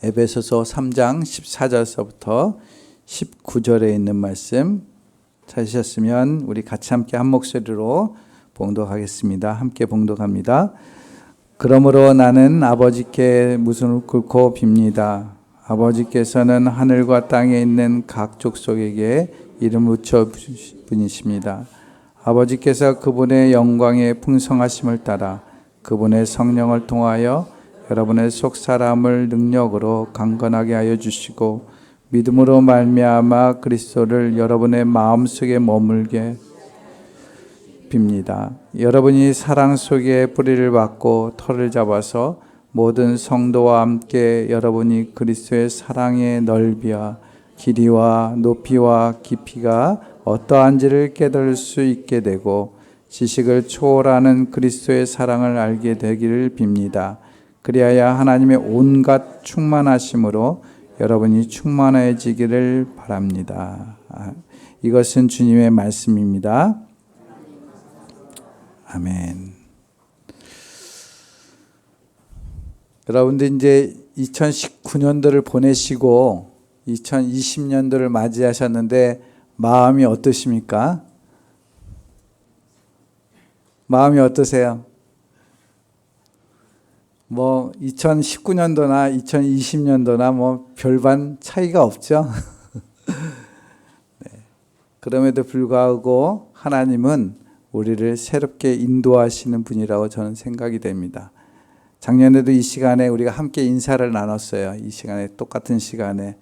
에베소서 3장 14절서부터 19절에 있는 말씀 찾으셨으면 우리 같이 함께 한 목소리로 봉독하겠습니다. 함께 봉독합니다. 그러므로 나는 아버지께 무릎을 꿇고 빕니다. 아버지께서는 하늘과 땅에 있는 각 족속에게 이름 붙여 분이십니다. 아버지께서 그분의 영광의 풍성하심을 따라 그분의 성령을 통하여 여러분의 속 사람을 능력으로 강건하게 하여 주시고 믿음으로 말미암아 그리스도를 여러분의 마음속에 머물게 빕니다. 여러분이 사랑 속에 뿌리를 받고 털을 잡아서 모든 성도와 함께 여러분이 그리스도의 사랑의 넓이와 길이와 높이와 깊이가 어떠한지를 깨달을 수 있게 되고 지식을 초월하는 그리스도의 사랑을 알게 되기를 빕니다. 그리하여 하나님의 온갖 충만하심으로 여러분이 충만해지기를 바랍니다. 아, 이것은 주님의 말씀입니다. 아멘. 여러분들 이제 2019년도를 보내시고 2020년도를 맞이하셨는데 마음이 어떠십니까? 마음이 어떠세요? 뭐 2019년도나 2020년도나 뭐 별반 차이가 없죠. 네. 그럼에도 불구하고 하나님은 우리를 새롭게 인도하시는 분이라고 저는 생각이 됩니다. 작년에도 이 시간에 우리가 함께 인사를 나눴어요. 이 시간에 똑같은 시간에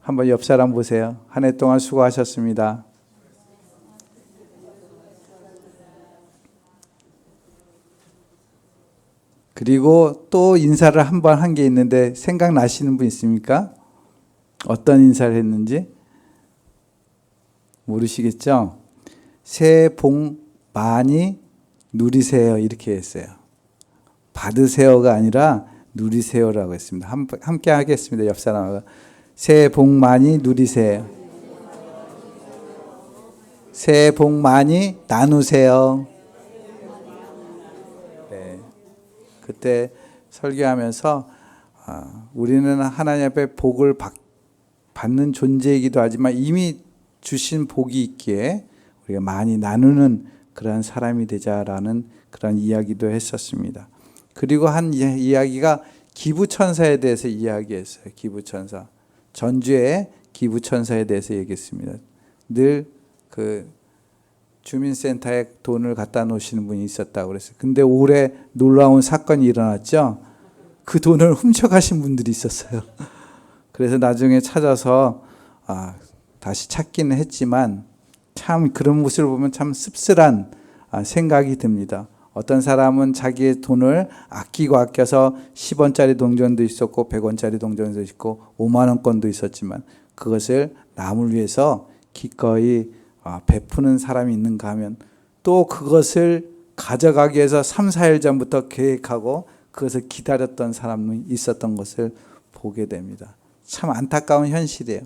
한번 옆 사람 보세요. 한 해 동안 수고하셨습니다. 그리고 또 인사를 한 번 한 게 있는데 생각나시는 분 있습니까? 어떤 인사를 했는지 모르시겠죠? 새해 복 많이 누리세요 이렇게 했어요. 받으세요가 아니라 누리세요라고 했습니다. 함께 하겠습니다. 옆 사람하고 새해 복 많이 누리세요. 새해 복 많이 나누세요. 그때 설교하면서 아, 우리는 하나님 앞에 복을 받는 존재이기도 하지만 이미 주신 복이 있기에 우리가 많이 나누는 그러한 사람이 되자라는 그런 이야기도 했었습니다. 그리고 한 이야기가 기부천사에 대해서 이야기했어요. 기부천사. 전주에 기부천사에 대해서 얘기했습니다. 늘 그 주민센터에 돈을 갖다 놓으시는 분이 있었다고 그랬어요. 근데 올해 놀라운 사건이 일어났죠. 그 돈을 훔쳐가신 분들이 있었어요. 그래서 나중에 찾아서 아, 다시 찾기는 했지만 참 그런 모습을 보면 참 씁쓸한 아, 생각이 듭니다. 어떤 사람은 자기의 돈을 아끼고 아껴서 10원짜리 동전도 있었고 100원짜리 동전도 있고 5만 원권도 있었지만 그것을 남을 위해서 기꺼이 아, 베푸는 사람이 있는가 하면 또 그것을 가져가기 위해서 3, 4일 전부터 계획하고 그것을 기다렸던 사람이 있었던 것을 보게 됩니다. 참 안타까운 현실이에요.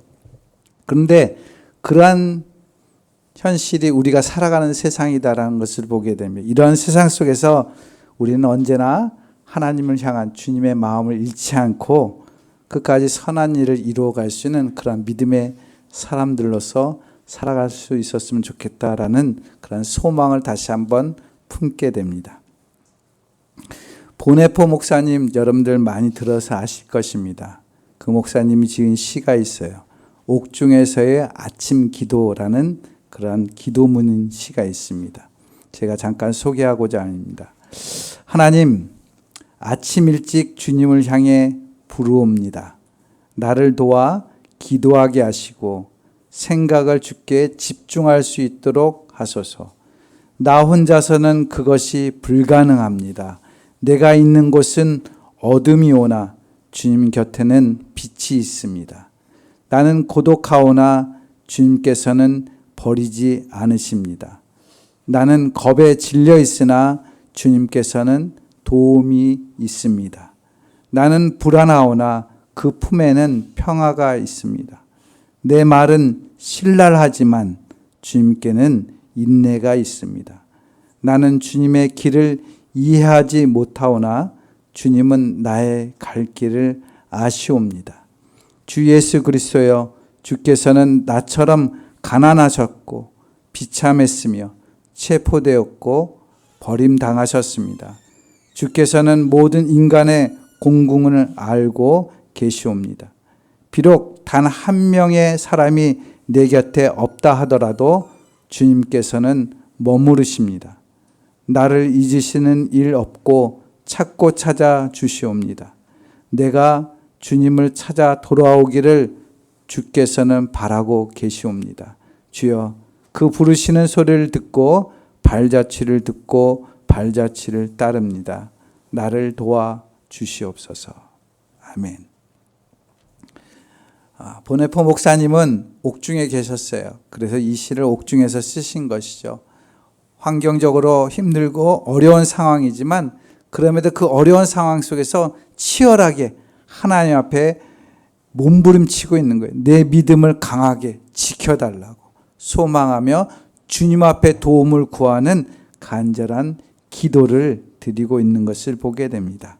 그런데 그러한 현실이 우리가 살아가는 세상이다라는 것을 보게 됩니다. 이런 세상 속에서 우리는 언제나 하나님을 향한 주님의 마음을 잃지 않고 끝까지 선한 일을 이루어갈 수 있는 그런 믿음의 사람들로서 살아갈 수 있었으면 좋겠다라는 그런 소망을 다시 한번 품게 됩니다. 보네포 목사님 여러분들 많이 들어서 아실 것입니다. 그 목사님이 지은 시가 있어요. 옥중에서의 아침 기도라는 그런 기도문 시가 있습니다. 제가 잠깐 소개하고자 합니다. 하나님, 아침 일찍 주님을 향해 부르옵니다. 나를 도와 기도하게 하시고 생각을 주께 집중할 수 있도록 하소서. 나 혼자서는 그것이 불가능합니다. 내가 있는 곳은 어둠이 오나 주님 곁에는 빛이 있습니다. 나는 고독하오나 주님께서는 버리지 않으십니다. 나는 겁에 질려 있으나 주님께서는 도움이 있습니다. 나는 불안하오나 그 품에는 평화가 있습니다. 내 말은 신랄하지만 주님께는 인내가 있습니다. 나는 주님의 길을 이해하지 못하오나 주님은 나의 갈 길을 아시옵니다. 주 예수 그리스도여 주께서는 나처럼 가난하셨고 비참했으며 체포되었고 버림당하셨습니다. 주께서는 모든 인간의 공궁을 알고 계시옵니다. 비록 단 한 명의 사람이 내 곁에 없다 하더라도 주님께서는 머무르십니다. 나를 잊으시는 일 없고 찾고 찾아 주시옵니다. 내가 주님을 찾아 돌아오기를 주께서는 바라고 계시옵니다. 주여 그 부르시는 소리를 듣고 발자취를 듣고 발자취를 따릅니다. 나를 도와 주시옵소서. 아멘. 아, 보네포 목사님은 옥중에 계셨어요. 그래서 이 시를 옥중에서 쓰신 것이죠. 환경적으로 힘들고 어려운 상황이지만 그럼에도 그 어려운 상황 속에서 치열하게 하나님 앞에 몸부림치고 있는 거예요. 내 믿음을 강하게 지켜달라고 소망하며 주님 앞에 도움을 구하는 간절한 기도를 드리고 있는 것을 보게 됩니다.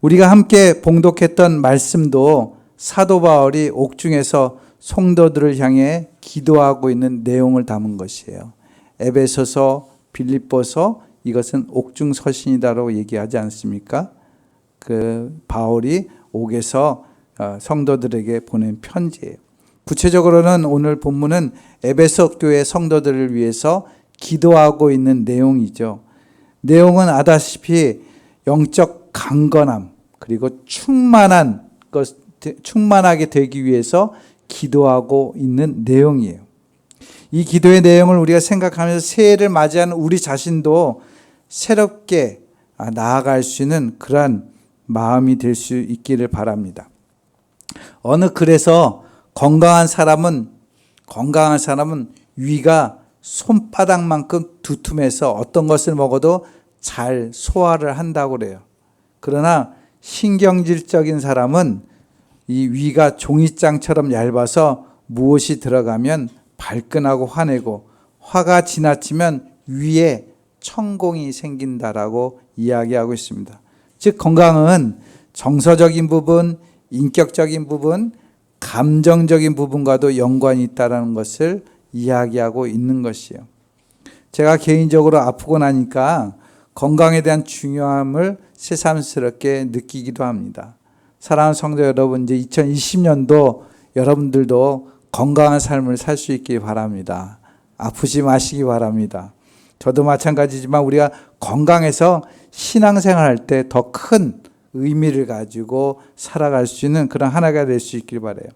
우리가 함께 봉독했던 말씀도 사도 바울이 옥중에서 성도들을 향해 기도하고 있는 내용을 담은 것이에요. 에베소서, 빌립보서 이것은 옥중 서신이다라고 얘기하지 않습니까? 그 바울이 옥에서 어, 성도들에게 보낸 편지예요. 구체적으로는 오늘 본문은 에베소 교회 성도들을 위해서 기도하고 있는 내용이죠. 내용은 아다시피 영적 강건함 그리고 충만한 것 충만하게 되기 위해서 기도하고 있는 내용이에요. 이 기도의 내용을 우리가 생각하면서 새해를 맞이하는 우리 자신도 새롭게 아, 나아갈 수 있는 그러한 마음이 될 수 있기를 바랍니다. 어느 글에서 건강한 사람은 건강한 사람은 위가 손바닥만큼 두툼해서 어떤 것을 먹어도 잘 소화를 한다고 그래요. 그러나 신경질적인 사람은 이 위가 종이장처럼 얇아서 무엇이 들어가면 발끈하고 화내고 화가 지나치면 위에 천공이 생긴다라고 이야기하고 있습니다. 즉 건강은 정서적인 부분, 인격적인 부분, 감정적인 부분과도 연관이 있다라는 것을 이야기하고 있는 것이요. 제가 개인적으로 아프고 나니까 건강에 대한 중요함을 새삼스럽게 느끼기도 합니다. 사랑하는 성도 여러분, 이제 2020년도 여러분들도 건강한 삶을 살 수 있기 바랍니다. 아프지 마시기 바랍니다. 저도 마찬가지지만 우리가 건강해서 신앙생활 할 때 더 큰 의미를 가지고 살아갈 수 있는 그런 하나가 될 수 있길 바래요.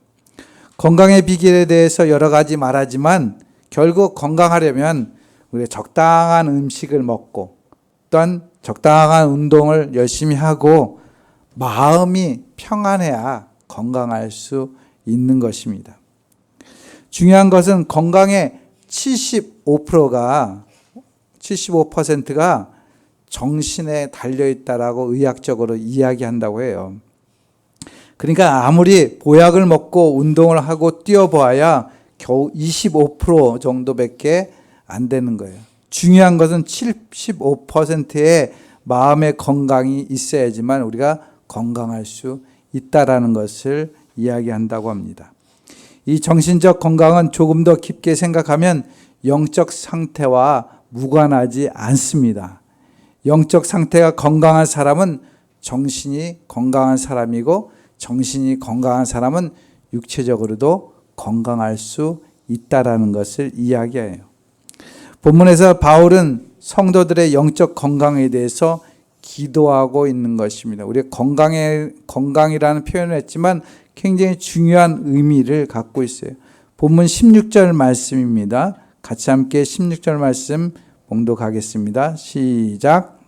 건강의 비결에 대해서 여러 가지 말하지만 결국 건강하려면 우리가 적당한 음식을 먹고 또한 적당한 운동을 열심히 하고 마음이 평안해야 건강할 수 있는 것입니다. 중요한 것은 건강의 75%가 75%가 정신에 달려 있다라고 의학적으로 이야기한다고 해요. 그러니까 아무리 보약을 먹고 운동을 하고 뛰어보아야 겨우 25% 정도밖에 안 되는 거예요. 중요한 것은 75%의 마음의 건강이 있어야지만 우리가 건강할 수 있다라는 것을 이야기한다고 합니다. 이 정신적 건강은 조금 더 깊게 생각하면 영적 상태와 무관하지 않습니다. 영적 상태가 건강한 사람은 정신이 건강한 사람이고 정신이 건강한 사람은 육체적으로도 건강할 수 있다라는 것을 이야기해요. 본문에서 바울은 성도들의 영적 건강에 대해서 기도하고 있는 것입니다. 우리 건강에 건강이라는 표현을 했지만 굉장히 중요한 의미를 갖고 있어요. 본문 16절 말씀입니다. 같이 함께 16절 말씀 봉독하겠습니다. 시작.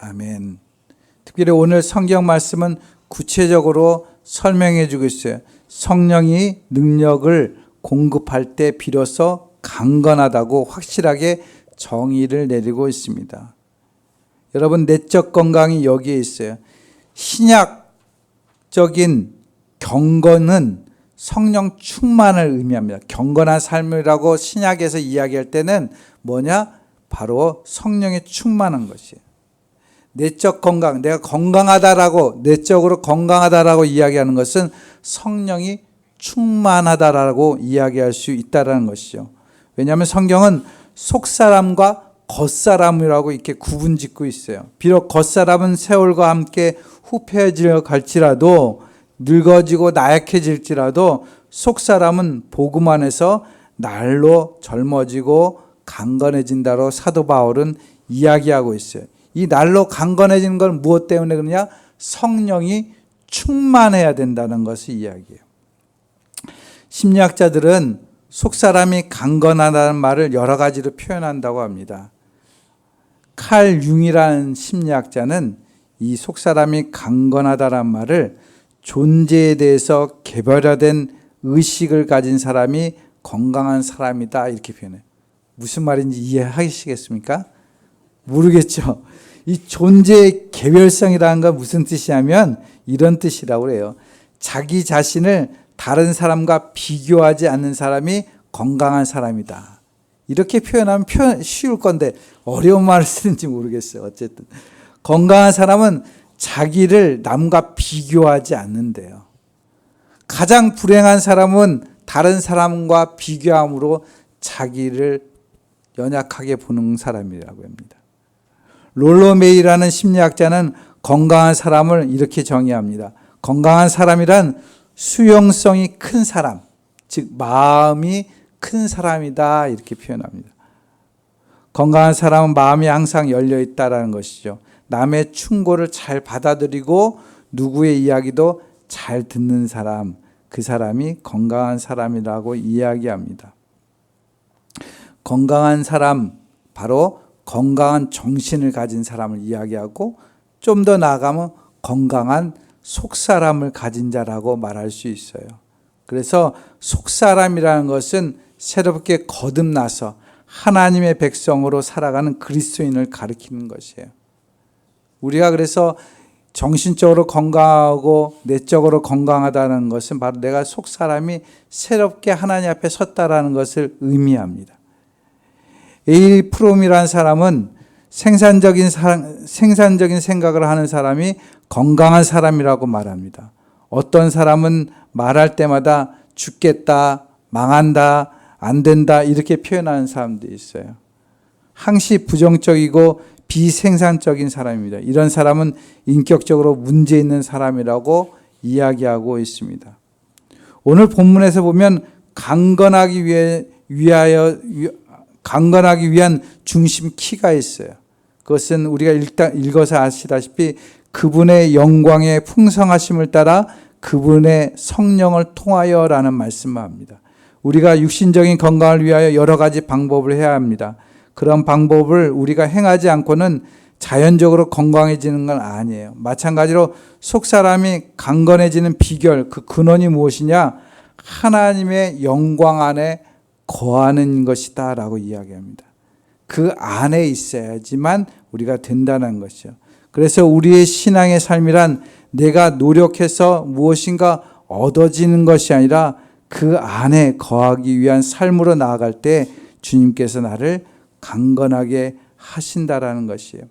아멘. 특별히 오늘 성경 말씀은 구체적으로 설명해 주고 있어요. 성령이 능력을 공급할 때 비로소 강건하다고 확실하게 정의를 내리고 있습니다. 여러분, 내적 건강이 여기에 있어요. 신약적인 경건은 성령 충만을 의미합니다. 경건한 삶이라고 신약에서 이야기할 때는 뭐냐? 바로 성령에 충만한 것이에요. 내적 건강, 내가 건강하다라고, 내적으로 건강하다라고 이야기하는 것은 성령이 충만하다라고 이야기할 수 있다라는 것이죠. 왜냐하면 성경은 속사람과 겉사람이라고 이렇게 구분 짓고 있어요. 비록 겉사람은 세월과 함께 후패해져 갈지라도 늙어지고 나약해질지라도 속사람은 복음 안에서 날로 젊어지고 강건해진다로 사도 바울은 이야기하고 있어요. 이 날로 강건해지는 건 무엇 때문에 그러냐? 성령이 충만해야 된다는 것을 이야기해요. 심리학자들은 속사람이 강건하다는 말을 여러 가지로 표현한다고 합니다. 칼 융이라는 심리학자는 이 속사람이 강건하다란 말을 존재에 대해서 개별화된 의식을 가진 사람이 건강한 사람이다 이렇게 표현해요. 무슨 말인지 이해하시겠습니까? 모르겠죠. 이 존재의 개별성이라는 건 무슨 뜻이냐면 이런 뜻이라고 그래요. 자기 자신을 다른 사람과 비교하지 않는 사람이 건강한 사람이다. 이렇게 표현하면 표현 쉬울 건데 어려운 말을 쓰는지 모르겠어요. 어쨌든 건강한 사람은 자기를 남과 비교하지 않는데요. 가장 불행한 사람은 다른 사람과 비교함으로 자기를 연약하게 보는 사람이라고 합니다. 롤로메이라는 심리학자는 건강한 사람을 이렇게 정의합니다. 건강한 사람이란 수용성이 큰 사람, 즉 마음이 큰 사람이다 이렇게 표현합니다. 건강한 사람은 마음이 항상 열려 있다라는 것이죠. 남의 충고를 잘 받아들이고 누구의 이야기도 잘 듣는 사람, 그 사람이 건강한 사람이라고 이야기합니다. 건강한 사람, 바로 건강한 정신을 가진 사람을 이야기하고 좀 더 나아가면 건강한 속사람을 가진 자라고 말할 수 있어요. 그래서 속사람이라는 것은 새롭게 거듭나서 하나님의 백성으로 살아가는 그리스도인을 가리키는 것이에요. 우리가 그래서 정신적으로 건강하고 내적으로 건강하다는 것은 바로 내가 속 사람이 새롭게 하나님 앞에 섰다라는 것을 의미합니다. 에일 프롬이라는 사람은 생산적인 생산적인 생각을 하는 사람이 건강한 사람이라고 말합니다. 어떤 사람은 말할 때마다 죽겠다, 망한다, 안 된다 이렇게 표현하는 사람도 있어요. 항시 부정적이고 비생산적인 사람입니다. 이런 사람은 인격적으로 문제 있는 사람이라고 이야기하고 있습니다. 오늘 본문에서 보면 강건하기 위해 위하여 강건하기 위한 중심 키가 있어요. 그것은 우리가 읽어서 아시다시피 그분의 영광의 풍성하심을 따라 그분의 성령을 통하여라는 말씀을 합니다. 우리가 육신적인 건강을 위하여 여러 가지 방법을 해야 합니다. 그런 방법을 우리가 행하지 않고는 자연적으로 건강해지는 건 아니에요. 마찬가지로 속 사람이 강건해지는 비결, 그 근원이 무엇이냐? 하나님의 영광 안에 거하는 것이다 라고 이야기합니다. 그 안에 있어야지만 우리가 된다는 것이죠. 그래서 우리의 신앙의 삶이란 내가 노력해서 무엇인가 얻어지는 것이 아니라 그 안에 거하기 위한 삶으로 나아갈 때 주님께서 나를 강건하게 하신다라는 것이에요.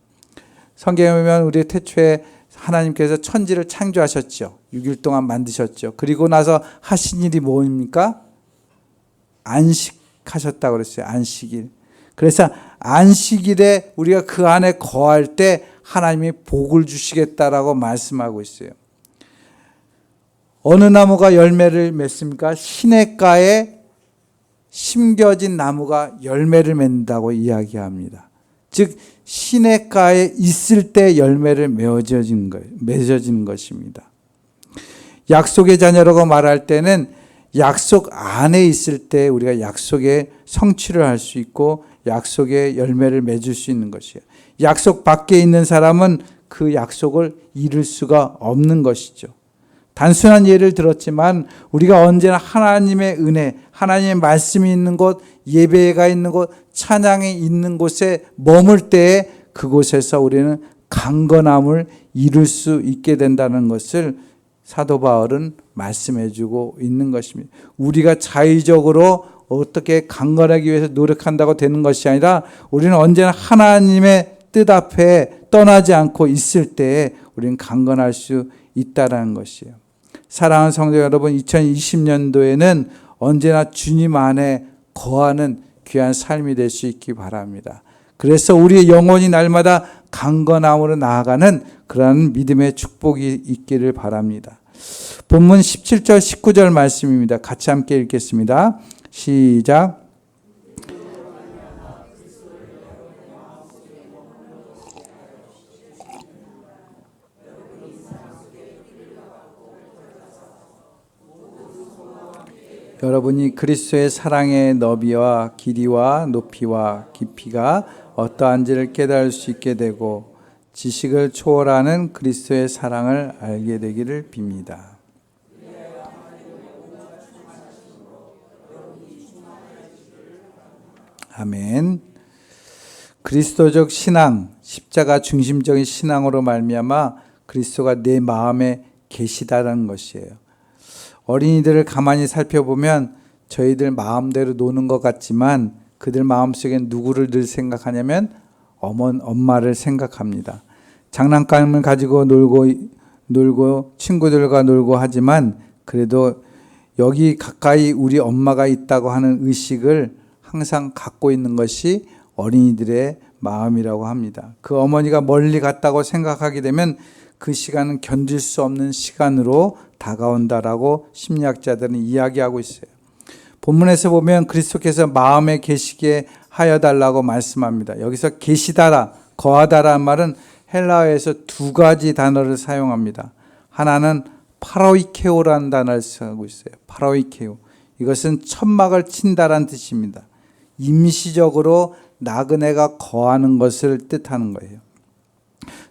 성경에 보면 우리 태초에 하나님께서 천지를 창조하셨죠. 6일 동안 만드셨죠. 그리고 나서 하신 일이 뭡니까? 안식하셨다고 그랬어요. 안식일. 그래서 안식일에 우리가 그 안에 거할 때 하나님이 복을 주시겠다라고 말씀하고 있어요. 어느 나무가 열매를 맺습니까? 시냇가에 심겨진 나무가 열매를 맺는다고 이야기합니다. 즉 시냇가에 있을 때 열매를 맺어진 거 맺어지는 것입니다. 약속의 자녀라고 말할 때는 약속 안에 있을 때 우리가 약속의 성취를 할 수 있고 약속의 열매를 맺을 수 있는 것이에요. 약속 밖에 있는 사람은 그 약속을 이룰 수가 없는 것이죠. 단순한 예를 들었지만 우리가 언제나 하나님의 은혜, 하나님의 말씀이 있는 곳, 예배가 있는 곳, 찬양이 있는 곳에 머물 때 그곳에서 우리는 강건함을 이룰 수 있게 된다는 것을 사도 바울은 말씀해 주고 있는 것입니다. 우리가 자의적으로 어떻게 강건하기 위해서 노력한다고 되는 것이 아니라 우리는 언제나 하나님의 뜻 앞에 떠나지 않고 있을 때에 우리는 강건할 수 있다라는 것이에요. 사랑하는 성도 여러분, 2020년도에는 언제나 주님 안에 거하는 귀한 삶이 될 수 있기 바랍니다. 그래서 우리의 영혼이 날마다 강건함으로 나아가는 그러한 믿음의 축복이 있기를 바랍니다. 본문 17절 19절 말씀입니다. 같이 함께 읽겠습니다. 시작. 여러분이 그리스도의 사랑의 너비와 길이와 높이와 깊이가 어떠한지를 깨달을 수 있게 되고 지식을 초월하는 그리스도의 사랑을 알게 되기를 빕니다. 아멘. 그리스도적 신앙, 십자가 중심적인 신앙으로 말미암아 그리스도가 내 마음에 계시다라는 것이에요. 어린이들을 가만히 살펴보면 저희들 마음대로 노는 것 같지만 그들 마음속엔 누구를 늘 생각하냐면 어머 엄마를 생각합니다. 장난감을 가지고 놀고 놀고 친구들과 놀고 하지만 그래도 여기 가까이 우리 엄마가 있다고 하는 의식을 항상 갖고 있는 것이 어린이들의 마음이라고 합니다. 그 어머니가 멀리 갔다고 생각하게 되면 그 시간은 견딜 수 없는 시간으로 다가온다라고 심리학자들은 이야기하고 있어요. 본문에서 보면 그리스도께서 마음에 계시게 하여 달라고 말씀합니다. 여기서 계시다라, 거하다라는 말은 헬라어에서 두 가지 단어를 사용합니다. 하나는 파로이케오라는 단어를 쓰고 있어요. 파로이케오. 이것은 천막을 친다라는 뜻입니다. 임시적으로 나그네가 거하는 것을 뜻하는 거예요.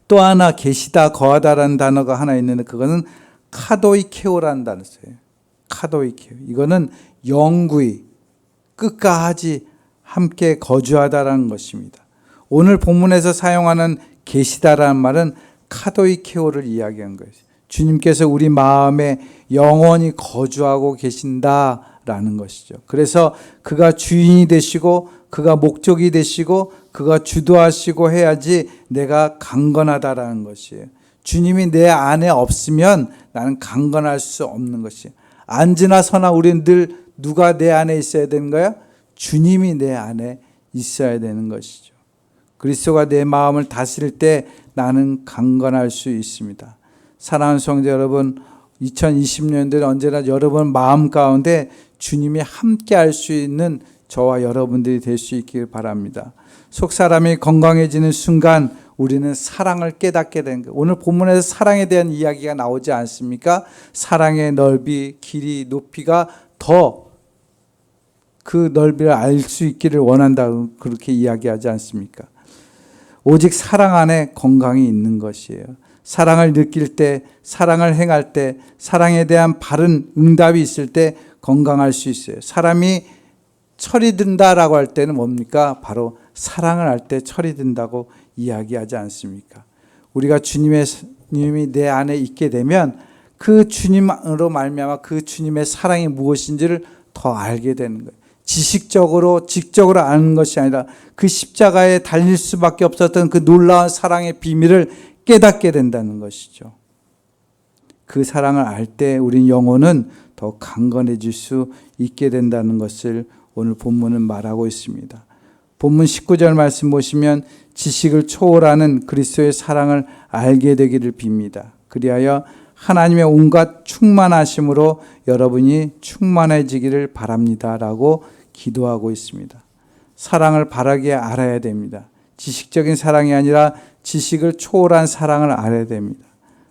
또 하나 계시다 거하다라는 단어가 하나 있는데 그거는 카도이케오라는 단어 써요. 카도이케오. 이거는 영구히 끝까지 함께 거주하다라는 것입니다. 오늘 본문에서 사용하는 계시다라는 말은 카도이케오를 이야기한 거예요. 주님께서 우리 마음에 영원히 거주하고 계신다라는 것이죠. 그래서 그가 주인이 되시고 그가 목적이 되시고 그가 주도하시고 해야지 내가 강건하다라는 것이에요. 주님이 내 안에 없으면 나는 강건할 수 없는 것이에요. 앉으나 서나 우리는 늘 누가 내 안에 있어야 되는 거야? 주님이 내 안에 있어야 되는 것이죠. 그리스도가 내 마음을 다스릴 때 나는 강건할 수 있습니다. 사랑하는 성도 여러분, 2020년도에 언제나 여러분 마음 가운데 주님이 함께 할 수 있는 저와 여러분들이 될 수 있길 바랍니다. 속 사람이 건강해지는 순간 우리는 사랑을 깨닫게 된 거. 오늘 본문에서 사랑에 대한 이야기가 나오지 않습니까? 사랑의 넓이, 길이, 높이가 더 그 넓이를 알 수 있기를 원한다 그렇게 이야기하지 않습니까? 오직 사랑 안에 건강이 있는 것이에요. 사랑을 느낄 때, 사랑을 행할 때, 사랑에 대한 바른 응답이 있을 때 건강할 수 있어요. 사람이 철이 든다라고 할 때는 뭡니까? 바로 사랑을 할 때 철이 든다고 이야기하지 않습니까? 우리가 주님의 주님이 내 안에 있게 되면 그 주님으로 말미암아 그 주님의 사랑이 무엇인지를 더 알게 되는 거예요. 지식적으로 직접으로 아는 것이 아니라 그 십자가에 달릴 수밖에 없었던 그 놀라운 사랑의 비밀을 깨닫게 된다는 것이죠. 그 사랑을 알 때 우린 영혼은 더 강건해질 수 있게 된다는 것을 오늘 본문은 말하고 있습니다. 본문 19절 말씀 보시면 지식을 초월하는 그리스도의 사랑을 알게 되기를 빕니다. 그리하여 하나님의 온갖 충만하심으로 여러분이 충만해지기를 바랍니다 라고 기도하고 있습니다. 사랑을 바라게 알아야 됩니다. 지식적인 사랑이 아니라 지식을 초월한 사랑을 알아야 됩니다.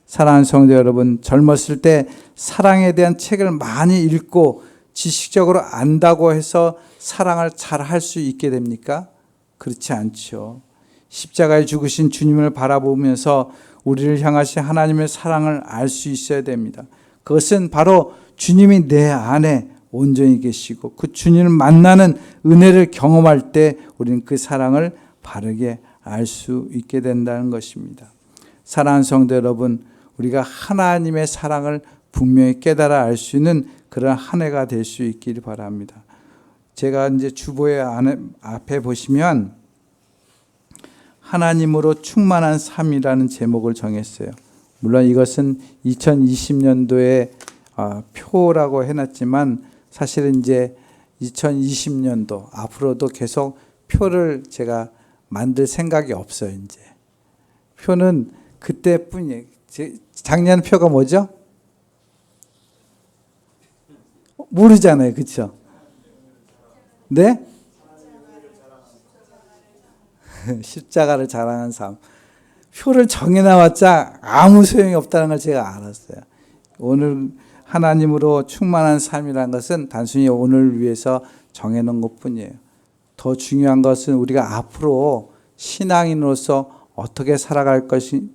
사랑하는 성도 여러분, 젊었을 때 사랑에 대한 책을 많이 읽고 지식적으로 안다고 해서 사랑을 잘 할 수 있게 됩니까? 그렇지 않죠. 십자가에 죽으신 주님을 바라보면서 우리를 향하신 하나님의 사랑을 알 수 있어야 됩니다. 그것은 바로 주님이 내 안에 온전히 계시고 그 주님을 만나는 은혜를 경험할 때 우리는 그 사랑을 바르게 알 수 있게 된다는 것입니다. 사랑하는 성도 여러분, 우리가 하나님의 사랑을 분명히 깨달아 알 수 있는 그런 한 해가 될 수 있기를 바랍니다. 제가 이제 주보의 앞에 보시면 하나님으로 충만한 삶이라는 제목을 정했어요. 물론 이것은 2020년도에 아, 표라고 해놨지만 사실은 이제 2020년도 앞으로도 계속 표를 제가 만들 생각이 없어요. 이제 표는 그때뿐이에요. 제- 작년 표가 뭐죠? 모르잖아요, 그렇죠? 네? 십자가를 자랑한 삶. 표를 정해놔봤자 아무 소용이 없다는 걸 제가 알았어요. 오늘 하나님으로 충만한 삶이라는 것은 단순히 오늘 위해서 정해놓은 것 뿐이에요. 더 중요한 것은 우리가 앞으로 신앙인으로서 어떻게 살아갈 것이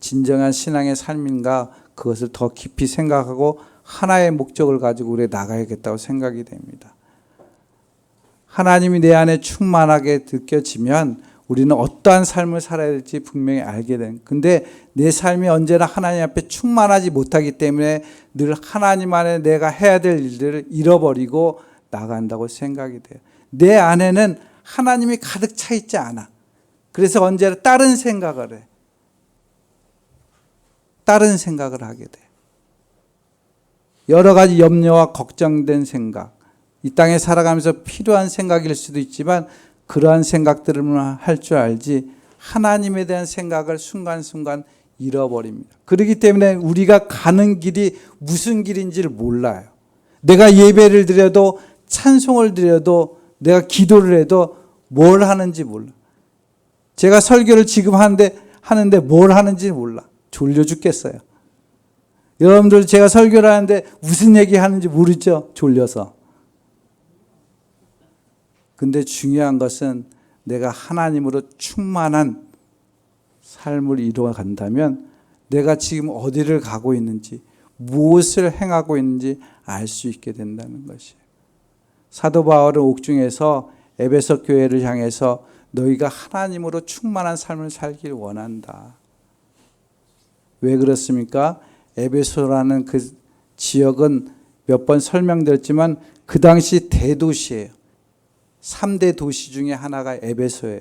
진정한 신앙의 삶인가 그것을 더 깊이 생각하고 하나의 목적을 가지고 우리 나가야겠다고 생각이 됩니다. 하나님이 내 안에 충만하게 느껴지면 우리는 어떠한 삶을 살아야 될지 분명히 알게 된. 근데 내 삶이 언제나 하나님 앞에 충만하지 못하기 때문에 늘 하나님 안에 내가 해야 될 일들을 잃어버리고 나간다고 생각이 돼요. 내 안에는 하나님이 가득 차 있지 않아. 그래서 언제나 다른 생각을 해. 다른 생각을 하게 돼. 여러 가지 염려와 걱정된 생각. 이 땅에 살아가면서 필요한 생각일 수도 있지만 그러한 생각들만 할줄 알지 하나님에 대한 생각을 순간순간 잃어버립니다. 그렇기 때문에 우리가 가는 길이 무슨 길인지를 몰라요. 내가 예배를 드려도 찬송을 드려도 내가 기도를 해도 뭘 하는지 몰라. 제가 설교를 지금 하는데 하는데 뭘 하는지 몰라. 졸려 죽겠어요. 여러분들 제가 설교를 하는데 무슨 얘기 하는지 모르죠? 졸려서. 근데 중요한 것은 내가 하나님으로 충만한 삶을 이루어 간다면 내가 지금 어디를 가고 있는지 무엇을 행하고 있는지 알 수 있게 된다는 것이에요. 사도 바울은 옥중에서 에베소 교회를 향해서 너희가 하나님으로 충만한 삶을 살길 원한다. 왜 그렇습니까? 에베소라는 그 지역은 몇 번 설명드렸지만 그 당시 대도시예요. 3대 도시 중에 하나가 에베소예요.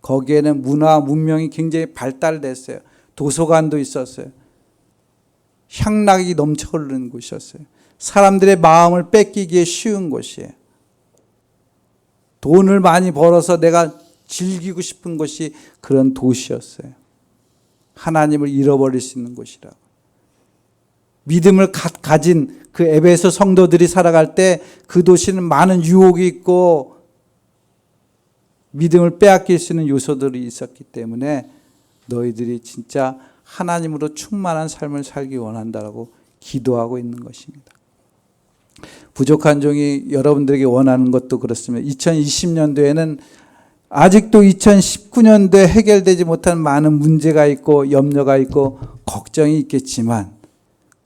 거기에는 문화 문명이 굉장히 발달됐어요. 도서관도 있었어요. 향락이 넘쳐 흐르는 곳이었어요. 사람들의 마음을 뺏기기에 쉬운 곳이에요. 돈을 많이 벌어서 내가 즐기고 싶은 곳이 그런 도시였어요. 하나님을 잃어버릴 수 있는 곳이라고. 믿음을 가, 가진 그 에베소 성도들이 살아갈 때 그 도시는 많은 유혹이 있고 믿음을 빼앗길 수 있는 요소들이 있었기 때문에 너희들이 진짜 하나님으로 충만한 삶을 살기 원한다라고 기도하고 있는 것입니다. 부족한 종이 여러분들에게 원하는 것도 그렇습니다. 2020년도에는 아직도 2019년도에 해결되지 못한 많은 문제가 있고 염려가 있고 걱정이 있겠지만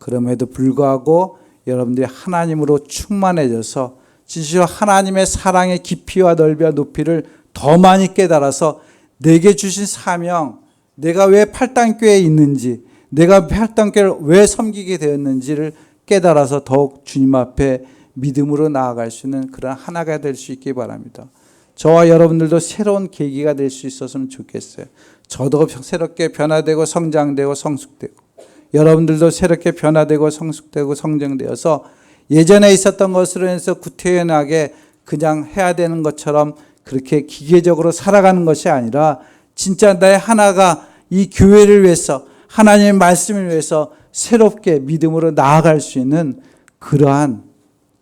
그럼에도 불구하고 여러분들이 하나님으로 충만해져서 진실로 하나님의 사랑의 깊이와 넓이와 높이를 더 많이 깨달아서 내게 주신 사명, 내가 왜 팔당교회에 있는지, 내가 팔당교회를 왜 섬기게 되었는지를 깨달아서 더욱 주님 앞에 믿음으로 나아갈 수 있는 그런 하나가 될 수 있기 바랍니다. 저와 여러분들도 새로운 계기가 될 수 있었으면 좋겠어요. 저도 새롭게 변화되고 성장되고 성숙되고 여러분들도 새롭게 변화되고 성숙되고 성장되어서 예전에 있었던 것으로 해서 구태연하게 그냥 해야 되는 것처럼 그렇게 기계적으로 살아가는 것이 아니라 진짜 나의 하나가 이 교회를 위해서 하나님의 말씀을 위해서 새롭게 믿음으로 나아갈 수 있는 그러한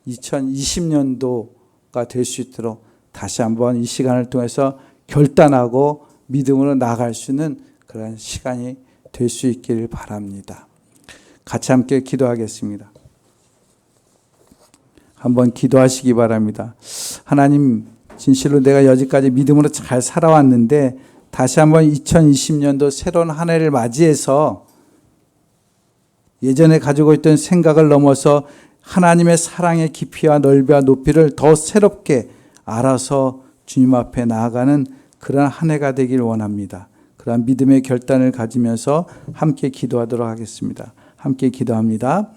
2020년도가 될 수 있도록 다시 한번 이 시간을 통해서 결단하고 믿음으로 나아갈 수 있는 그런 시간이 될 수 있기를 바랍니다. 같이 함께 기도하겠습니다. 한번 기도하시기 바랍니다. 하나님, 진실로 내가 여지까지 믿음으로 잘 살아왔는데 다시 한번 2020년도 새로운 한 해를 맞이해서 예전에 가지고 있던 생각을 넘어서 하나님의 사랑의 깊이와 넓이와 높이를 더 새롭게 알아서 주님 앞에 나아가는 그런 한 해가 되길 원합니다. 그러한 믿음의 결단을 가지면서 함께 기도하도록 하겠습니다. 함께 기도합니다.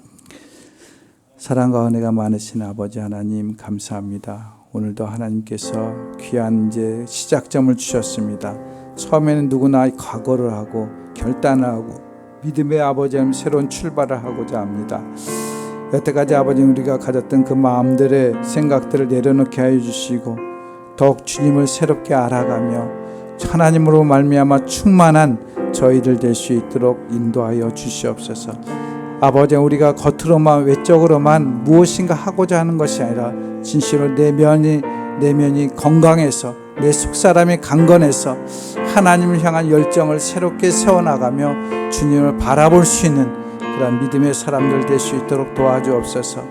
사랑과 은혜가 많으신 아버지 하나님 감사합니다. 오늘도 하나님께서 귀한 이제 시작점을 주셨습니다. 처음에는 누구나 각오를 하고 결단을 하고 믿음의 아버지 하나님 새로운 출발을 하고자 합니다. 여태까지 아버지 우리가 가졌던 그 마음들의 생각들을 내려놓게 하여 주시고 더욱 주님을 새롭게 알아가며 하나님으로 말미암아 충만한 저희들 될 수 있도록 인도하여 주시옵소서. 아버지 우리가 겉으로만 외적으로만 무엇인가 하고자 하는 것이 아니라 진실로 내면이 내면이 건강해서 내 속사람이 강건해서 하나님을 향한 열정을 새롭게 세워나가며 주님을 바라볼 수 있는 그런 믿음의 사람들 될 수 있도록 도와주옵소서.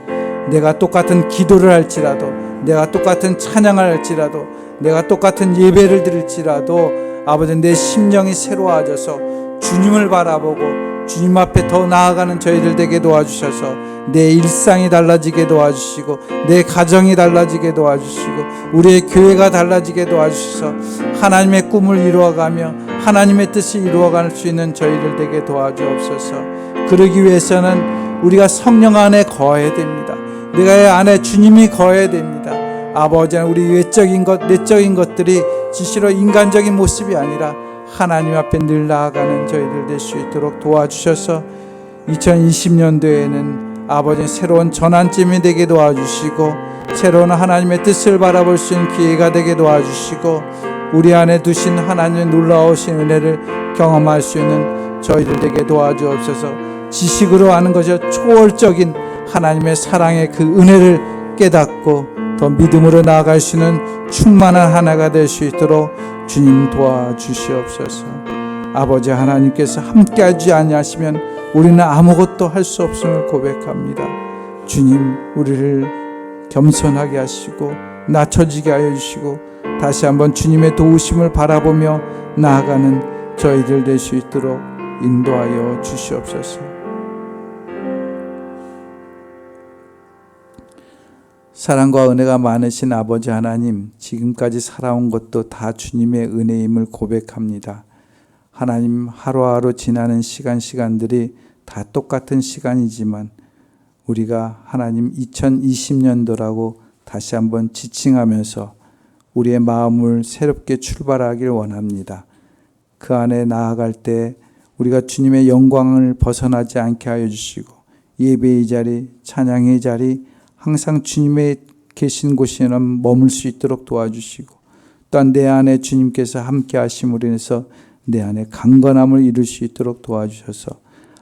내가 똑같은 기도를 할지라도 내가 똑같은 찬양을 할지라도 내가 똑같은 예배를 드릴지라도 아버지 내 심령이 새로워져서 주님을 바라보고 주님 앞에 더 나아가는 저희들 되게 도와주셔서 내 일상이 달라지게 도와주시고 내 가정이 달라지게 도와주시고 우리의 교회가 달라지게 도와주셔서 하나님의 꿈을 이루어가며 하나님의 뜻을 이루어갈 수 있는 저희들 되게 도와주옵소서. 그러기 위해서는 우리가 성령 안에 거해야 됩니다. 내가 안에 주님이 거해야 됩니다 아버지 우리 외적인 것 내적인 것들이 지시로 인간적인 모습이 아니라 하나님 앞에 늘 나아가는 저희들 될 수 있도록 도와주셔서 2020년도에는 아버지 새로운 전환점이 되게 도와주시고 새로운 하나님의 뜻을 바라볼 수 있는 기회가 되게 도와주시고 우리 안에 두신 하나님의 놀라우신 은혜를 경험할 수 있는 저희들 되게 도와주옵소서. 지식으로 하는 것이 초월적인 하나님의 사랑의 그 은혜를 깨닫고 더 믿음으로 나아갈 수 있는 충만한 하나가 될 수 있도록 주님 도와주시옵소서. 아버지 하나님께서 함께하지 아니하시면 우리는 아무것도 할 수 없음을 고백합니다. 주님 우리를 겸손하게 하시고 낮춰지게 하여 주시고 다시 한번 주님의 도우심을 바라보며 나아가는 저희들 될 수 있도록 인도하여 주시옵소서. 사랑과 은혜가 많으신 아버지 하나님, 지금까지 살아온 것도 다 주님의 은혜임을 고백합니다. 하나님, 하루하루 지나는 시간, 시간들이 다 똑같은 시간이지만, 우리가 하나님 2020년도라고 다시 한번 지칭하면서 우리의 마음을 새롭게 출발하길 원합니다. 그 안에 나아갈 때 우리가 주님의 영광을 벗어나지 않게 하여 주시고, 예배의 자리, 찬양의 자리, 항상 주님의 계신 곳에 는 머물 수 있도록 도와주시고 또한 내 안에 주님께서 함께 하심으로 인해서 내 안에 강건함을 이룰 수 있도록 도와주셔서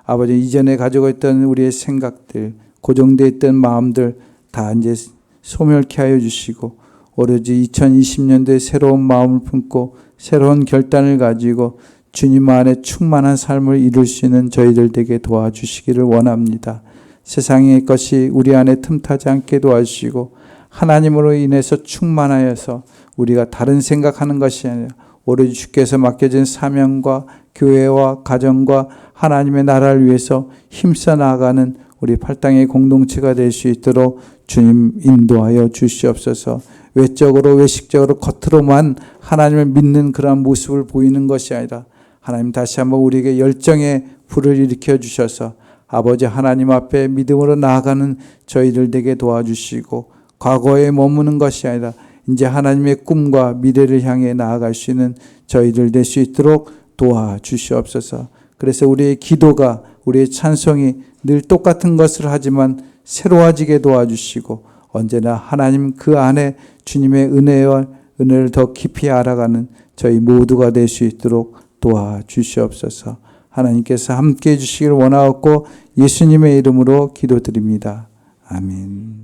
아버지 이전에 가지고 있던 우리의 생각들 고정되어 있던 마음들 다 이제 소멸케 하여 주시고 오로지 2020년도에 새로운 마음을 품고 새로운 결단을 가지고 주님 안에 충만한 삶을 이룰 수 있는 저희들 되게 도와주시기를 원합니다. 세상의 것이 우리 안에 틈타지 않게 도와주시고 하나님으로 인해서 충만하여서 우리가 다른 생각하는 것이 아니라 오로지 주께서 맡겨진 사명과 교회와 가정과 하나님의 나라를 위해서 힘써 나아가는 우리 팔당의 공동체가 될 수 있도록 주님 인도하여 주시옵소서. 외적으로 외식적으로 겉으로만 하나님을 믿는 그러한 모습을 보이는 것이 아니라 하나님 다시 한번 우리에게 열정의 불을 일으켜 주셔서 아버지 하나님 앞에 믿음으로 나아가는 저희들 되게 도와주시고 과거에 머무는 것이 아니라 이제 하나님의 꿈과 미래를 향해 나아갈 수 있는 저희들 될 수 있도록 도와주시옵소서. 그래서 우리의 기도가 우리의 찬송이 늘 똑같은 것을 하지만 새로워지게 도와주시고 언제나 하나님 그 안에 주님의 은혜와 은혜를 더 깊이 알아가는 저희 모두가 될 수 있도록 도와주시옵소서. 하나님께서 함께 해주시기를 원하옵고 예수님의 이름으로 기도드립니다. 아멘.